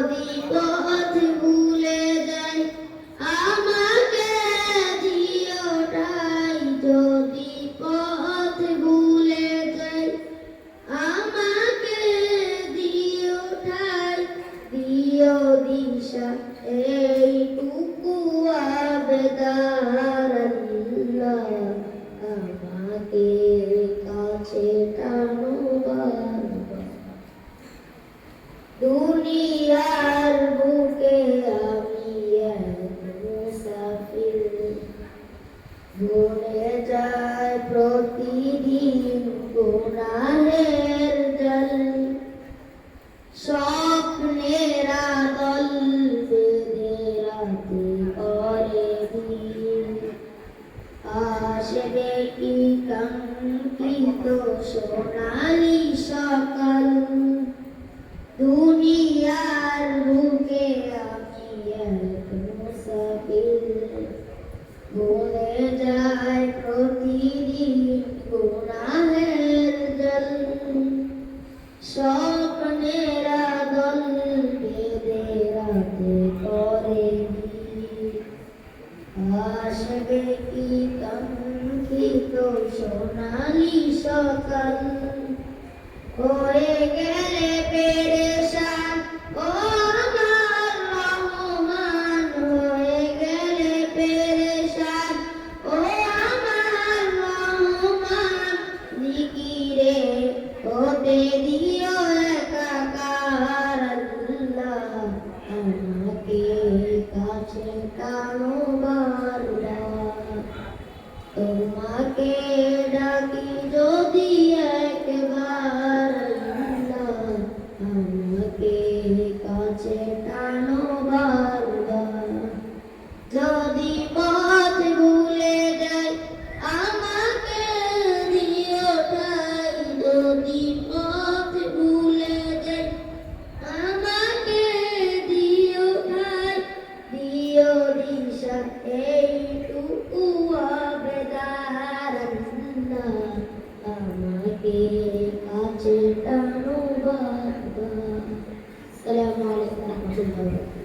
যদি পথ যদি পথ ভুলে যাই আমাকে দিও ঠাই দিও দিশা দুনিয়ার বুকে আমি মুসাফির। ভুলে যায় প্রতিদিন গুনাহের জল। স্বপ্নেরা দল বেঁধে রাতে করে আসবে কি কাঙ্ক্ষিত সোনালি সকাল? সোনালি সকাল হয়ে গেলে পেরেশান ও আমার রহমান হয়ে গেলে পেরেশান ও আমার রহমান জিকিরে হতে দিও একাকার আল্লাহ তোমাকে ডাকি যদি ചെയ്യുന്നത്